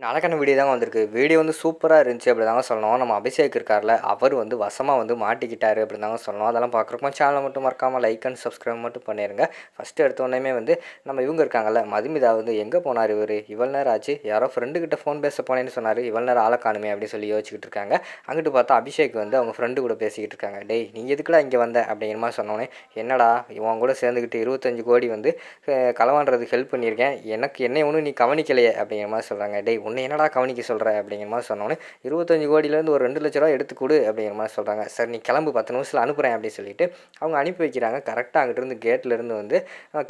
அழகான வீடியோ தாங்க வந்திருக்கு. வீடியோ வந்து சூப்பராக இருந்துச்சு அப்படி தாங்க சொல்லணும். நம்ம அபிஷேக் இருக்கார்ல அவர் வந்து வசமாக வந்து மாட்டிக்கிட்டாரு அப்படி தாங்க சொல்லணும். அதெல்லாம் பார்க்குறப்போ சேனலை மட்டும் மறக்காமல் லைக் அண்ட் சப்ஸ்கிரைப் மட்டும் பண்ணிடுங்க ஃபஸ்ட்டு எடுத்தோடனே வந்து நம்ம இவங்க இருக்காங்கல்ல மதுமிதா வந்து எங்கே போனார் இவர்? இவ்வளோ நேரம் ஆச்சு. யாரோ ஃப்ரெண்டு கிட்ட ஃபோன் பேச போனேன்னு சொன்னார். இவ்வளோ நேரம் ஆளை காணுமே அப்படின்னு சொல்லி யோசிச்சுக்கிட்டு இருக்காங்க. அங்கிட்டு பார்த்தா அபிஷேக் வந்து அவங்க ஃப்ரெண்டு கூட பேசிக்கிட்டு இருக்காங்க. டேய் நீ எதுக்குடா இங்கே வந்த? அப்படிங்கிற மாதிரி சொன்னோன்னே என்னடா இவன் கூட சேர்ந்துக்கிட்டு இருபத்தஞ்சு கோடி வந்து அஹ், களவாண்டுறதுக்கு ஹெல்ப் பண்ணியிருக்கேன். எனக்கு என்னை ஒன்றும் நீ கவனிக்கலையே அப்படிங்கிற மாதிரி சொல்கிறாங்க டேய் உன்னை என்னடா கவனிக்க சொல்கிற அப்படிங்கிற மாதிரி சொன்னோன்னே இருபத்தஞ்சு கோடியிலேருந்து ஒரு ரெண்டு லட்ச ரூபா எடுத்து கொடு அப்படிங்கிற மாதிரி சொல்கிறாங்க சார் நீ கிளம்பு பத்து நிமிஷத்தில் அனுப்புகிறேன் அப்படின்னு சொல்லிட்டு அவங்க அனுப்பி வைக்கிறாங்க. கரெக்டாக அங்கிட்டிருந்து கேட்லேருந்து வந்து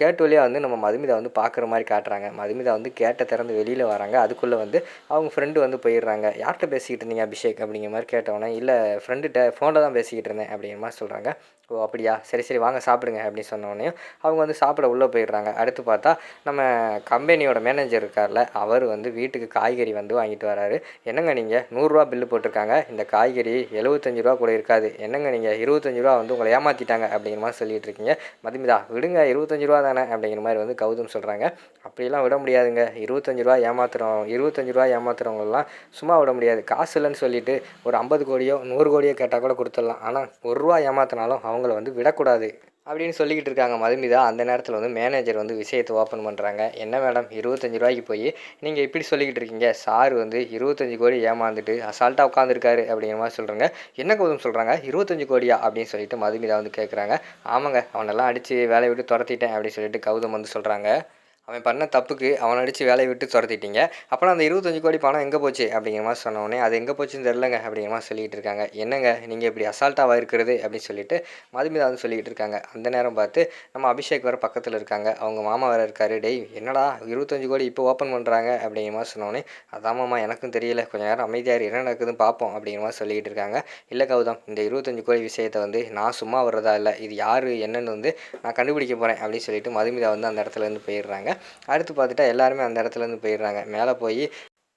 கேட்டு கேட் வழியாக வந்து நம்ம மதுமிதா வந்து பார்க்குற மாதிரி காட்டுறாங்க. மதுமிதா வந்து கேட்டை திறந்து வெளியில் வராங்க. அதுக்குள்ளே வந்து அவங்க ஃப்ரெண்டு வந்து போயிடுறாங்க. யார்கிட்ட பேசிக்கிட்டு இருந்தீங்க அபிஷேக்? அப்படிங்கிற மாதிரி கேட்டவொடனே இல்லை ஃப்ரெண்டுகிட்ட ஃபோனில் தான் பேசிக்கிட்டு இருந்தேன் அப்படிங்கிற மாதிரி சொல்கிறாங்க ஓ அப்படியா? சரி சரி வாங்க சாப்பிடுங்க அப்படின்னு சொன்னோடனே அவங்க வந்து சாப்பிட உள்ளே போயிடுறாங்க. அடுத்து பார்த்தா நம்ம கம்பெனியோட மேனேஜர் இருக்கார்ல அவர் வந்து வீட்டுக்கு காய்கறி வந்து வாங்கிட்டு வராரு. என்னங்க நீங்கள் நூறுரூவா பில்லு போட்டிருக்காங்க. இந்த காய்கறி எழுபத்தஞ்சு ரூபா கூட இருக்காது என்னங்க நீங்கள் இருபத்தஞ்சு ரூபா வந்து உங்களை ஏமாற்றிட்டாங்க அப்படிங்கிற மாதிரி சொல்லிட்டு இருக்கீங்க. மதுமிதா விடுங்க இருபத்தஞ்சு ரூபா தானே அப்படிங்கிற மாதிரி வந்து கௌதம் சொல்கிறாங்க அப்படிலாம் விட முடியாதுங்க. இருபத்தஞ்சு ரூபா ஏமாத்துறோம் இருபத்தஞ்சு ரூபா ஏமாத்துறவங்களெலாம் சும்மா விட முடியாது. காசு இல்லைன்னு சொல்லிட்டு ஒரு ஐம்பது கோடியோ நூறு கோடியோ கேட்டால் கூட கொடுத்துடலாம். ஆனால் ஒரு ரூபா ஏமாத்தினாலும் அவங்கள வந்து விடக்கூடாது. அப்படின்னு சொல்லிக்கிட்டு இருக்காங்க மதுமிதா. அந்த நேரத்தில் வந்து மேனேஜர் வந்து விஷயத்தை ஓப்பன் பண்ணுறாங்க என்ன மேடம் இருபத்தஞ்சி ரூபாய்க்கு போய் நீங்கள் இப்படி சொல்லிக்கிட்டு இருக்கீங்க. சார் வந்து இருபத்தஞ்சி கோடி ஏமாந்துட்டு அசால்ட்டாக உட்காந்துருக்காரு அப்படிங்கிற மாதிரி சொல்கிறாங்க என்ன கௌதம் சொல்கிறாங்க இருபத்தஞ்சி கோடியா? அப்படின்னு சொல்லிட்டு மதுமிதா வந்து கேட்குறாங்க ஆமாங்க அவனெல்லாம் அடித்து வேலையை விட்டு துரத்திட்டேன் அப்படின்னு சொல்லிட்டு கௌதம் வந்து சொல்கிறாங்க அவன் பண்ண தப்புக்கு அவனை அடித்து வேலையை விட்டு துரத்திட்டீங்க. அப்புறம் அந்த இருபத்தஞ்சு கோடி பணம் எங்கே போச்சு? அப்படிங்கிற மாதிரி சொன்னோடனே அது எங்கே போச்சுன்னு தெரிலங்க அப்படிங்கிற மாதிரி சொல்லிகிட்டு இருக்காங்க. என்னங்க நீங்கள் இப்படி அசால்ட்டாக இருக்கிறது? அப்படின்னு சொல்லிட்டு மதுமிதா வந்து சொல்லிக்கிட்டு இருக்காங்க. அந்த நேரம் பார்த்து நம்ம அபிஷேக் வேறு பக்கத்தில் இருக்காங்க. அவங்க மாமா வேறு இருக்காரு. டேய் என்னடா இருபத்தஞ்சு கோடி இப்போ ஓப்பன் பண்ணுறாங்க அப்படிங்கிற மாதிரி சொன்னோடனே அதாமாம்மா மாமா எனக்கும் தெரியல. கொஞ்ச நேரம் அமைதியாக என்ன நடக்குதுன்னு பார்ப்போம். அப்படிங்கிற மாதிரி சொல்லிக்கிட்டு இருக்காங்க. இல்லை கௌதம் இந்த இருபத்தஞ்சு கோடி விஷயத்தை வந்து நான் சும்மா வர்றதா இல்லை. இது யார் என்னன்னு வந்து நான் கண்டுபிடிக்க போகிறேன் அப்படின்னு சொல்லிட்டு மதுமிதா வந்து அந்த இடத்துல இருந்து போயிடுறாங்க. அடுத்து பார்த்துட்டா எல்லாருமே அந்த இடத்துல இருந்து போயிடுறாங்க. மேலே போய்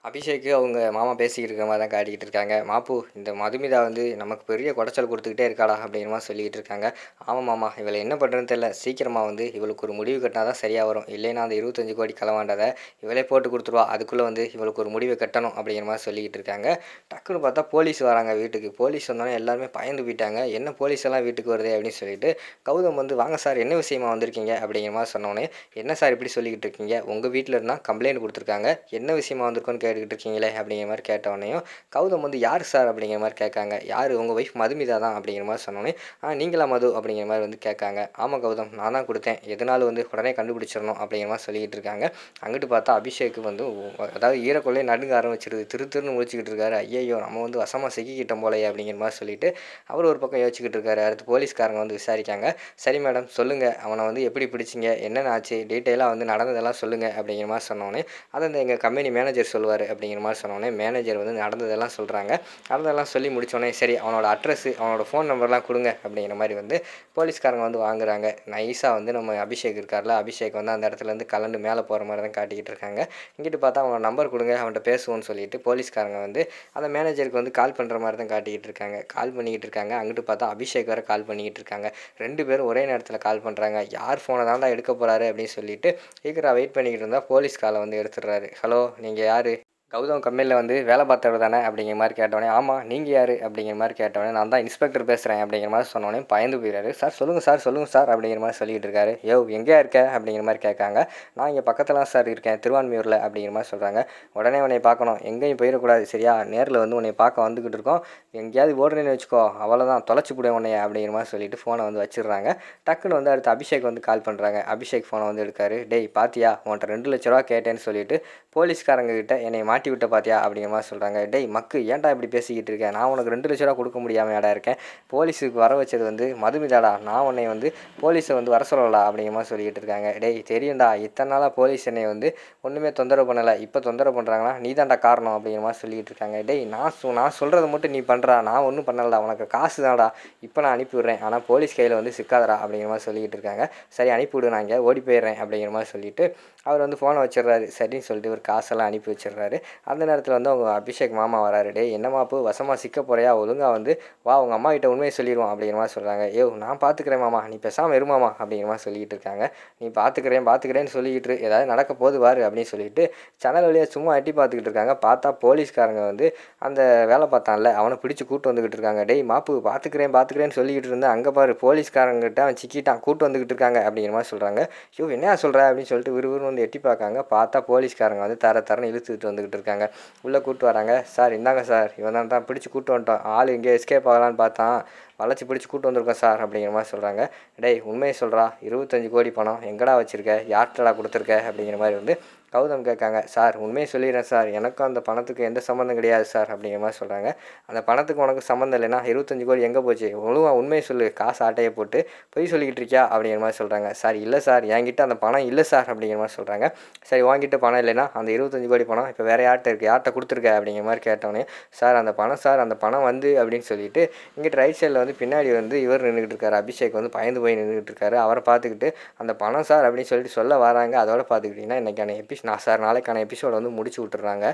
அபிஷேக்கு அவங்க மாமா பேசிக்கிட்டு இருக்கிற மாதிரி தான் காட்டிக்கிட்டு இருக்காங்க. மாப்பு இந்த மதுமிதா வந்து நமக்கு பெரிய குடைச்சல் கொடுத்துக்கிட்டே இருக்காடா அப்படிங்கிற சொல்லிக்கிட்டு இருக்காங்க. ஆமாம் மாமா இவளை என்ன பண்ணுறதுன்னு தெரியல. சீக்கிரமாக வந்து இவளுக்கு ஒரு முடிவு கட்டினா தான் சரியாக வரும். இல்லைன்னா அந்த இருபத்தஞ்சு கோடி களவாண்டதை இவளே போட்டு கொடுத்துருவா. அதுக்குள்ளே வந்து இவளுக்கு ஒரு முடிவை கட்டணும் அப்படிங்கிற மாதிரி சொல்லிக்கிட்டு இருக்காங்க. டக்குன்னு பார்த்தா போலீஸ் வராங்க வீட்டுக்கு. போலீஸ் வந்தோடனே எல்லாருமே பயந்து போயிட்டாங்க. என்ன போலீஸ் எல்லாம் வீட்டுக்கு வருது அப்படின்னு சொல்லிட்டு கௌதம் வந்து வாங்க சார் என்ன விஷயமா வந்திருக்கீங்க? அப்படிங்கிற மாதிரி சொன்னோடனே என்ன சார் இப்படி சொல்லிக்கிட்டு இருக்கீங்க? உங்கள் வீட்டில் இருந்தால் கம்ப்ளைண்ட் கொடுத்துருக்காங்க. என்ன விஷயமா வந்திருக்கோன்னு கேட்டுக்கிட்டு இருக்கீங்களே அப்படிங்கிற மாதிரி கேட்டவொடனையும் கௌதம் வந்து யார் சார்? அப்படிங்கிற மாதிரி கேட்காங்க. யார்? உங்கள் ஒய்ஃப் மதுமிதா தான். அப்படிங்கிற மாதிரி சொன்னோன்னே ஆ நீங்களா மது? அப்படிங்கிற மாதிரி வந்து கேட்காங்க. ஆமாம் கௌதம் நான் தான் கொடுத்தேன். எதனாலும் வந்து உடனே கண்டுபிடிச்சிடணும். அப்படிங்கிற மாதிரி சொல்லிக்கிட்டு இருக்காங்க. அங்கிட்டு பார்த்தா அபிஷேக் வந்து அதாவது ஈரக்குள்ளே நடுங்க ஆரம்பிச்சிருது. திரு திருன்னு முடிச்சுக்கிட்டு இருக்காரு. ஐயையோ நம்ம வந்து வசமாக சிக்கிக்கிட்டோம் போலையே அப்படிங்கிற மாதிரி சொல்லிட்டு அவர் ஒரு பக்கம் யோசிச்சுக்கிட்டு இருக்காரு. அடுத்து போலீஸ்காரங்க வந்து விசாரிக்காங்க. சரி மேடம் சொல்லுங்கள் அவனை வந்து எப்படி பிடிச்சிங்க? என்னென்ன ஆச்சு? டீட்டெயிலாக வந்து நடந்ததெல்லாம் சொல்லுங்கள் அப்படிங்கிற மாதிரி சொன்னோன்னே அதை அந்த எங்கள் கம்பெனி மேனேஜர் சொல்லுவார் அப்படிங்கிற மாதிரி சொன்னோடனே மேனேஜர் வந்து நடந்ததெல்லாம் சொல்கிறாங்க நடந்ததெல்லாம் சொல்லி முடித்தோடனே சரி அவனோட அட்ரஸ்ஸு அவனோட ஃபோன் நம்பர்லாம் கொடுங்க அப்படிங்கிற மாதிரி வந்து போலீஸ்காரங்க வந்து வாங்குறாங்க. நைஸாக வந்து நம்ம அபிஷேக் இருக்கார்ல அபிஷேக் வந்து அந்த இடத்துலேருந்து கலந்து மேலே போகிற மாதிரி தான் காட்டிக்கிட்டு இருக்காங்க. இங்கிட்டு பார்த்தா அவனோட நம்பர் கொடுங்க அவன்கிட்ட பேசுவோன்னு சொல்லிட்டு போலீஸ்காரங்க வந்து அந்த மேனேஜருக்கு வந்து கால் பண்ணுற மாதிரி தான் காட்டிக்கிட்டு இருக்காங்க. கால் பண்ணிக்கிட்டு இருக்காங்க. அங்கிட்டு பார்த்தா அபிஷேக் வேறு கால் பண்ணிக்கிட்டு இருக்காங்க. ரெண்டு பேரும் ஒரே நேரத்தில் கால் பண்ணுறாங்க யார் ஃபோனை தான் எடுக்க போகிறாரு அப்படின்னு சொல்லிட்டு சீக்கிரம் வெயிட் பண்ணிக்கிட்டு இருந்தால் போலீஸ் காலை வந்து எடுத்துடுறாரு. ஹலோ நீங்கள் யார்? கௌதம் கம்பெனியில் வந்து வேலை பார்த்தவர் தானே அப்படிங்கிற மாதிரி கேட்டோடனே ஆமாம் நீங்கள் யார்? அப்படிங்கிற மாதிரி கேட்டோடனே நான் தான் இன்ஸ்பெக்டர் பேசுகிறேன் அப்படிங்கிற மாதிரி சொன்னோடனே பயந்து போயிடாரு சார் சொல்லுங்கள் சார் சொல்லுங்கள் சார் அப்படிங்கிற மாதிரி சொல்லிகிட்டு இருக்காரு. யோ எங்கேயா இருக்க? அப்படிங்கிற மாதிரி கேட்காங்க. நான் இங்கே பக்கத்தில் சார் இருக்கேன் திருவான்மையூரில் அப்படிங்கிற மாதிரி சொல்கிறாங்க உடனே உன்னை பார்க்கணும். எங்கேயும் போயிடக்கூடாது சரியா? நேரில் வந்து உன்னை பார்க்க வந்துக்கிட்டு இருக்கோம். எங்கேயாவது ஓடுறேன்னு வச்சுக்கோ அவ்வளோதான் தொலைச்சி போட உன்னைய அப்படிங்கிற மாதிரி சொல்லிட்டு ஃபோனை வந்து வச்சிடுறாங்க. டக்குன்னு வந்து அடுத்து அபிஷேக் வந்து கால் பண்ணுறாங்க அபிஷேக் ஃபோனை வந்து எடுக்காரு. டேய் பாத்தியா? உன்ட்ட ரெண்டு லட்ச ரூபா கேட்டேன்னு சொல்லிட்டு போலீஸ்காரங்க கிட்ட என்னை மாட்டி விட்ட பாத்தியா அப்படிங்கிற மாதிரி சொல்கிறாங்க டேய் மக்கு ஏன்டா இப்படி பேசிக்கிட்டு இருக்கேன் நான் உனக்கு ரெண்டு லட்ச ரூபா கொடுக்க முடியாமல் இடம் இருக்கேன். போலீஸுக்கு வர வச்சது வந்து மதுமிதாடா. நான் உன்னை வந்து போலீஸை வந்து வர சொல்லலா அப்படிங்கிற மாதிரி சொல்லிக்கிட்டு இருக்காங்க. டேய் தெரியும்டா. இத்தனை நாளாக போலீஸ் என்னை வந்து ஒன்றுமே தொந்தரவு பண்ணலை. இப்போ தொந்தரவு பண்ணுறாங்கன்னா நீ தான்டா காரணம் அப்படிங்கிற மாதிரி சொல்லிக்கிட்டு இருக்காங்க. டேய் நான் சொ நான் சொல்கிறத மட்டும் நீ பண்ணுறா நான் ஒன்றும் பண்ணலடா. உனக்கு காசு தான்டா. இப்போ நான் அனுப்பிவிட்றேன் ஆனால் போலீஸ் கையில் வந்து சிக்காதடா அப்படிங்கிற மாதிரி சொல்லிக்கிட்டு இருக்காங்க. சரி அனுப்பிவிடு நான் இங்கே ஓடி போயிடுறேன் அப்படிங்கிற மாதிரி சொல்லிட்டு அவர் வந்து ஃபோனை வச்சிடுறாரு. சரின்னு சொல்லிட்டு ஒரு காசெல்லாம் அனுப்பி வச்சிடுறாரு. அந்த நேரத்தில் வந்து அவங்க அபிஷேக் மாமா வராரு டே என்ன மாப்பு? வசமாக சிக்க போறியா? ஒழுங்காக வந்து வா உங்கள் அம்மா கிட்ட உண்மையை சொல்லிடுவான் அப்படிங்கிற மாதிரி சொல்கிறாங்க ஏ நான் பார்த்துக்கிறேன் மாமா நீ பேசாமல் இருமாமா அப்படிங்கிற மாதிரி சொல்லிக்கிட்டு இருக்காங்க. நீ பார்த்துக்கிறேன் பார்த்துக்கிறேன்னு சொல்லிக்கிட்டு ஏதாவது நடக்க போது பாரு அப்படின்னு சொல்லிட்டு சேனல் வழியாக சும்மா எட்டி பார்த்துக்கிட்டு இருக்காங்க. பார்த்தா போலீஸ்காரங்க வந்து அந்த வேலை பார்த்தான்ல அவனை பிடிச்சி கூட்டு வந்துக்கிட்டு இருக்காங்க. டேய் மாப்பு பார்த்துக்கிறேன் பார்த்துக்கிறேன்னு சொல்லிக்கிட்டு இருந்தேன் அங்கே பாரு போலீஸ்காரங்கிட்ட அவன் சிக்கிட்டான் கூட்டு வந்துக்கிட்டு இருக்காங்க அப்படிங்கிற மாதிரி சொல்கிறாங்க ஐயோ என்ன சொல்கிற அப்படின்னு சொல்லிட்டு விறுவிறு வந்து எட்டி பார்க்காங்க. பார்த்தா போலீஸ்காரங்க வந்து தர தரன்னு இழுத்துட்டு வந்துக்கிட்டு இருக்காங்க. உள்ளே கூப்பிட்டு வராங்க. சார் இந்தாங்க சார். இவன் தான் தான் பிடிச்சி கூட்டு வந்துட்டோம் ஆள் இங்கே எஸ்கேப் ஆகலான்னு பார்த்தான். வளைச்சி பிடிச்சி கூட்டு வந்திருக்கோம் சார் அப்படிங்கிற மாதிரி சொல்கிறாங்க டேய் உண்மையை சொல்கிறா இருபத்தஞ்சி கோடி பணம் எங்கடா வச்சுருக்க? யார்கிட்டடா கொடுத்துருக்க? அப்படிங்கிற மாதிரி வந்து கௌதம் கேட்காங்க சார் உண்மையை சொல்லிடுறேன் சார். எனக்கும் அந்த பணத்துக்கு எந்த சம்மந்தம் கிடையாது சார் அப்படிங்கிற மாதிரி சொல்கிறாங்க அந்த பணத்துக்கு உனக்கு சம்மந்தம் இல்லைன்னா இருபத்தஞ்சு கோடி எங்கே போச்சு? முழுவா உண்மையை சொல்லு. காசு ஆட்டையை போட்டு பொய் சொல்லிக்கிட்டு இருக்கியா? அப்படிங்கிற மாதிரி சொல்கிறாங்க சார் இல்லை சார். என்கிட்ட அந்த பணம் இல்லை சார் அப்படிங்கிற மாதிரி சொல்கிறாங்க சரி வாங்கிட்டு பணம் இல்லைன்னா அந்த இருபத்தஞ்சு கோடி பணம் இப்போ வேறு யார்கிட்ட இருக்குது யார்கிட்ட கொடுத்துருக்க? அப்படிங்கிற மாதிரி கேட்டோன்னே சார் அந்த பணம் சார் அந்த பணம் வந்து அப்படின்னு சொல்லிட்டு இங்கிட்டு ரைட் சைடில் வந்து பின்னாடி வந்து இவர் நின்றுக்கிட்டு இருக்காரு. அபிஷேக் வந்து பயந்து போய் நின்றுக்கிட்டு இருக்காரு. அவரை பார்த்துக்கிட்டு அந்த பணம் சார் அப்படின்னு சொல்லிட்டு சொல்ல வராங்க. அதோட பார்த்துக்கிட்டிங்கன்னா இன்றைக்கான எபிசோட் நான் சார் நாளைக்கான எபிசோட வந்து முடிச்சு விட்டுறாங்க